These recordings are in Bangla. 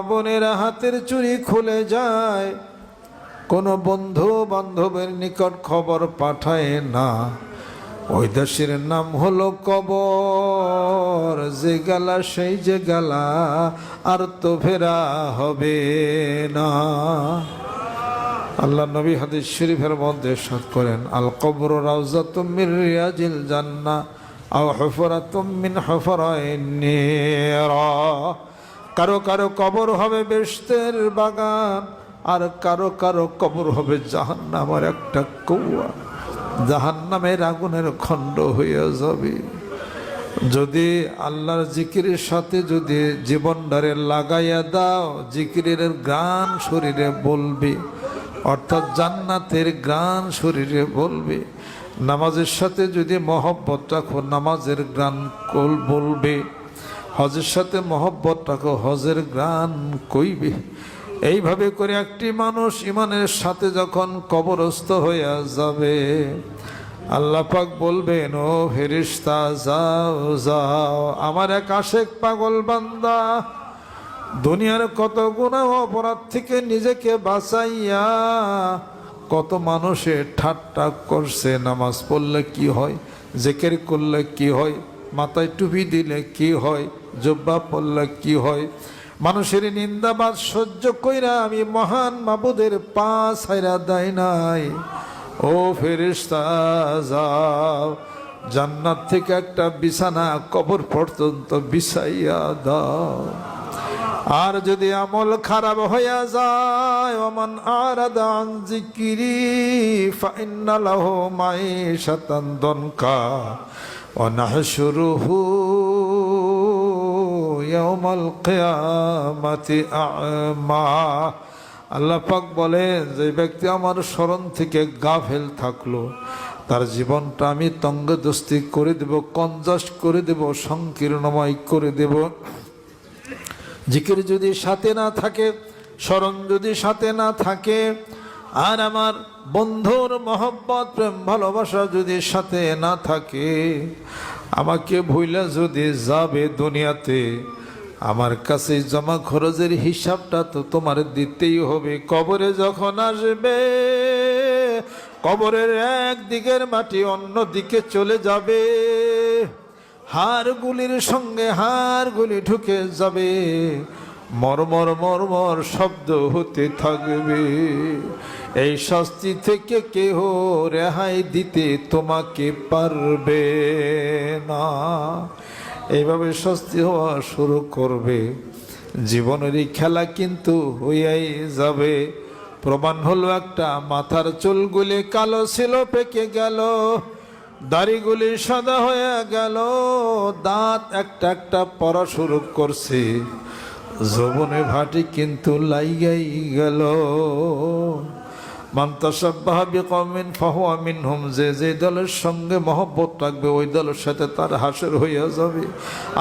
বোনের হাতের চুরি খুলে যায়। কোনো বন্ধু বান্ধবের নিকট খবর পাঠায় না। ওই দেশের নাম হলো কবর। যে গালা সেই যে গালা, আর তো ফেরা হবে না। আল্লাহ নবী হাদিস শরীফের মধ্যে সাত করেন, আল কবর রাউজাতুম মিন রিয়াজিল জান্না আও হুফরাতুম মিন হুফরাইন নিরা। কারও কারও কবর হবে বেশতের বাগান, আর কারও কারও কবর হবে জাহান্নামের একটা কৌয়া। জাহান্নামের আগুনের খণ্ড হয়ে যাবে। যদি আল্লাহর জিকিরের সাথে যদি জীবনটারে লাগাইয়া দাও, জিকিরের গান শরীরে বলবে, অর্থাৎ জান্নাতের গান শরীরে বলবে। নামাজের সাথে যদি মহব্বত রাখো, নামাজের গান বলবে। হজের সাথে মহব্বত রাখো হজের গান কইবে। এইভাবে করে একটি মানুষ ইমানের সাথে যখন কবরস্থ হইয়া যাবে, আল্লাহ পাক বলবেন, ও ফেরিস্তা যাও যাও। আমার এক আশেক পাগল বান্দা, দুনিয়ার কত গুণা অপরাধ থেকে নিজেকে বাঁচাইয়া কত মানুষে ঠাট্টা করছে, নামাজ পড়লে কি হয়, জেকের করলে কি হয়, মাথায় টুপি দিলে কি হয় জব্বা পড়লে কি হয়? মানুষের নিন্দাবাদ সহ্য কইরা আমি মহান মাবুদের পা ছাইরা দেয় নাই। ও ফেরিস্তা যাও। জান্নাত থেকে একটা বিছানা কবর পর্যন্ত বিছাইয়া দাও। আর যদি আমল খারাপ হইয়া যায় অমন আর আন জিকিরি ফাইন্না লাহু মাইশাতান দনকা ওয়া নাহশুরুহু ইয়াউমাল কিয়ামাতি আ'মা। আল্লাহ পাক বলেন, যে ব্যক্তি আমার স্মরণ থেকে গাফেল থাকল, তার জীবনটা আমি তঙ্গদস্তি করে দেব, কঞ্জাস করে দেব, সংকীর্ণময় করে দেব। জিকির যদি সাথে না থাকে, স্মরণ যদি সাথে না থাকে, আর আমার বন্ধুর মহব্বত, প্রেম, ভালোবাসা যদি সাথে না থাকে আমাকে ভুইলা যদি যাবে দুনিয়াতে, আমার কাছে জমা খরচের হিসাবটা তো তোমার দিতেই হবে। কবরে যখন আসবে, কবরের এক দিকের মাটি অন্য দিকে চলে যাবে। হাড়গুলির সঙ্গে হাড়গুলি ঢুকে যাবে। মরমর মরমর শব্দ হতে থাকবে। এই শাস্তি থেকে কেহ রেহাই দিতে তোমাকে পারবে না। এইভাবে শাস্তি হওয়া শুরু করবে। জীবনের এই খেলা কিন্তু হইয়াই যাবে। প্রমাণ হলো একটা, মাথার চুলগুলি কালো ছিল, পেকে গেল। দাড়িগুলি সাদা হয়ে গেল। দাঁত একটা একটা পড়া শুরু করছে। যৌবনে ভাটি কিন্তু লাইগাই গেল। মান্তাসাব্বাহাবি কমিন ফাহুয়া মিনহুম, যে যে দলের সঙ্গে মহব্বত রাখবে, ওই দলের সাথে তার হাসর হইয়া যাবে।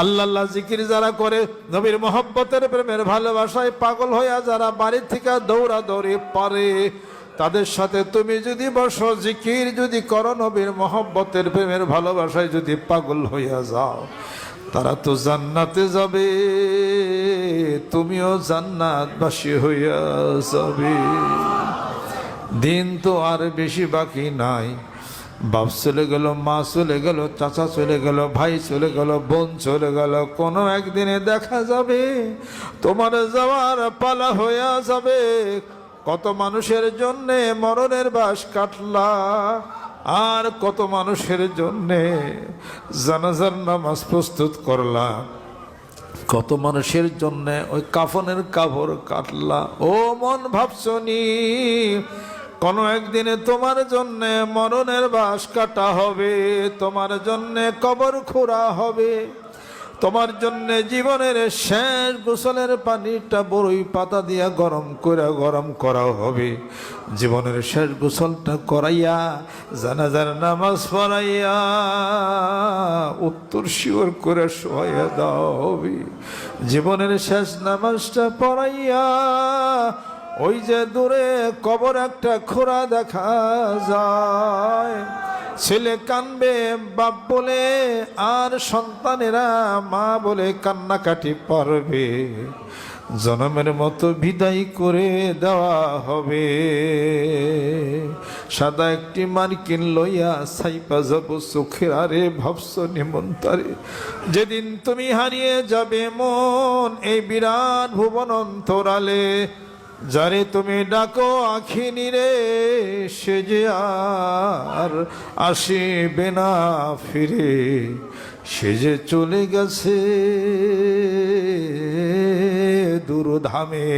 আল্লাহ জিকির যারা করে, নবীর মহব্বতের প্রেমের ভালোবাসায় পাগল হইয়া যারা বাড়ি থেকে দৌড়া দৌড়ি পারে, তাদের সাথে তুমি যদি বসো, জিকির যদি করো, নবীর মহব্বতের প্রেমের ভালোবাসায় যদি পাগল হইয়া যাও, তারা তো জান্নাতে যাবে, তুমিও জান্নাতবাসী হইয়া যাবে। দিন তো আর বেশি বাকি নাই। বাপ চলে গেল, মা চলে গেল, চাচা চলে গেল, ভাই চলে গেল, বোন চলে গেল, কোনো একদিনে দেখা যাবে, তোমার যাওয়ার পালা হইয়া যাবে। কত মানুষের জন্যে মরণের বাস কাটলা, আর কত মানুষের জন্যে জানাজার নামাজ প্রস্তুত করলা। কত মানুষের জন্য ওই কাফনের কাপড় কাটলা। ও মন ভাবছনি কোনো একদিনে তোমার জন্য মরণের বাস কাটা হবে, তোমার জন্য কবর খোঁড়া হবে, তোমার জন্য জীবনের শেষ গোসলের পানিটা বড়ই পাতা দিয়া গরম করে গরম করা হবে। জীবনের শেষ গোসলটা করাইয়া, জানাজার নামাজ পড়াইয়া, উত্তর শিওর করে শোয়া দেওয়া হবে। জীবনের শেষ নামাজটা পড়াইয়া ওই যে দূরে কবর একটা খোরা দেখা যায়। ছেলে কানবে বাপ বলে, আর সন্তানেরা মা বলে কান্নাকাটি পারবে। জনমের মতো বিদায় করে দেওয়া হবে। সাদা একটি মার্কিন লইয়া সাইপা যাব চোখের আরে ভাবস নিমন্তারে, যেদিন তুমি হারিয়ে যাবে মন এই বিরাট ভুবন অন্তরালে। যারে তুমি ডাকো আখিনি রে, সে যে আর আসিবে না ফিরে, সে যে চলে গেছে দূরধামে।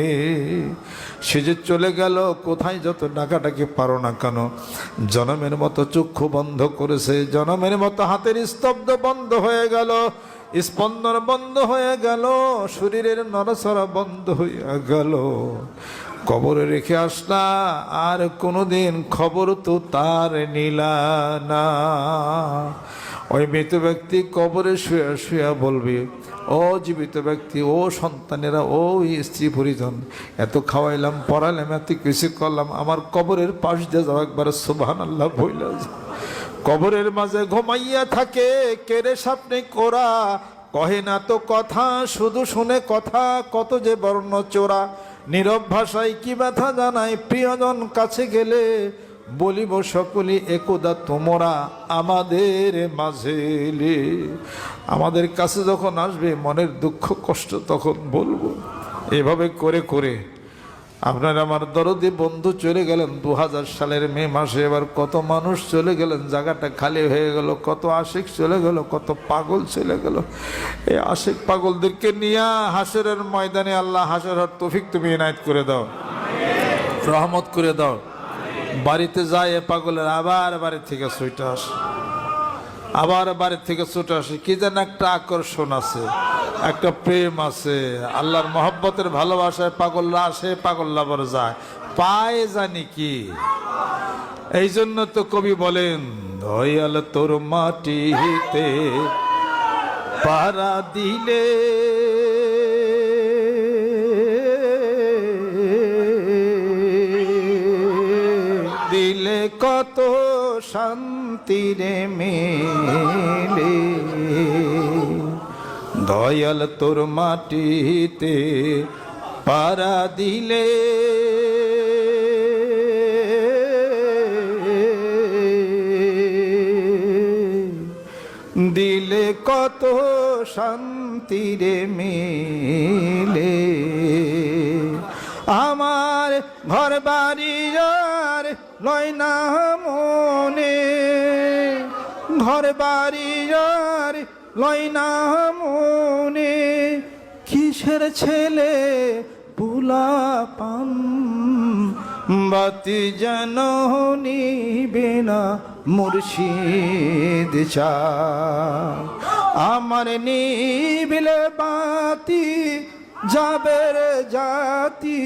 সে যে চলে গেল, কোথায় যত ডাকাটাকে পারো না কেন? জনমের মতো চক্ষু বন্ধ করেছে, জনমের মতো হাতের স্তব্ধ বন্ধ হয়ে গেল, স্পন্দন বন্ধ হয়ে গেল, শরীরের নরসরা বন্ধ হয়ে গেল। কবরে রেখে আসলা, আর কোনোদিন খবর তো তার নিলা না। ওই মৃত ব্যক্তি কবরে শুয়ে শুয়ে বলবে, ও জীবিত ব্যক্তি, ও সন্তানেরা, ও স্ত্রী পরিজন, এত খাওয়াইলাম, পড়াইলাম, এত কিছু করলাম, আমার কবরের পাশ দিয়ে যাও একবার সুবাহান আল্লাহ বইলা কবরের মাঝে ঘুমাইয়া থাকে কেড়ে স্বপ্নে কোরা? কহে না তো কথা, শুধু শুনে কথা, কত যে বর্ণ চোরা নীরব ভাষায় কি ব্যথা জানায়, প্রিয়জন কাছে গেলে বলিব সকলে, একদা তোমরা আমাদের মাঝে। আমাদের কাছে যখন আসবে, মনের দুঃখ, কষ্ট, তখন বলব। এভাবে করে করে আপনার আমার দরদি বন্ধু চলে গেলেন। দু হাজার সালের মে মাসে এবার কত মানুষ চলে গেলেন। জায়গাটা খালি হয়ে গেল, কত আশিক চলে গেল, কত পাগল চলে গেল। এই আশিক পাগলদেরকে নিয়ে হাসরের ময়দানে আল্লাহ হাসের তফিক তুমি এনায়ত করে দাও। রহমত করে দাও। বাড়িতে যায় এ পাগলের আবার বাড়ি থেকে ছুটে আসে। আবার বাড়ি থেকে ছুটে আসে। কি যেন একটা আকর্ষণ আছে, একটা প্রেম আছে। আল্লাহর মহব্বতের ভালোবাসায় পাগলরা আসে পাগল্লা আবার যায়। পায় জানি কি। এই জন্য তো কবি বলেন, দয়াল তোর মাটিতে পারা দিলে দিলে কত শান্তি রে মেলে। দয়াল তোর মাটিতে পারা দিলে। দিলে কত শান্তি রে মেলে। লয় না মনে। ঘর বাড়ি আর লয় না মনে। কিসের ছেলে পুলা পাম? বাতি যেন নিবে না মুর্শিদ চা। আমার নিবিলে বাতি যাবের জাতি।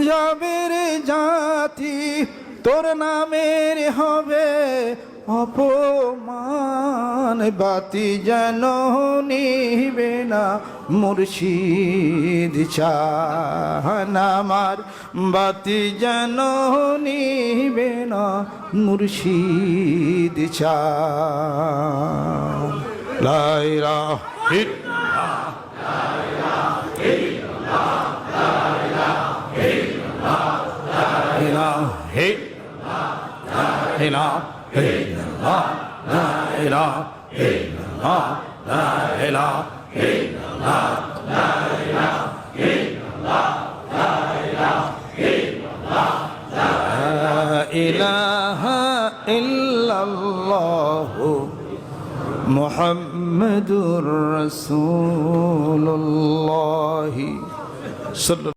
যাবের জাতি, তোর নামের হবে অপমান। বাতি যেন নিবে না মুর্শিদ চান আমার। বাতি যেন নিবে না মুর্শিদ চা লাইরা হিট إله لا إله إلا الله لا إله إلا الله إله إلا الله محمد رسول الله. صلى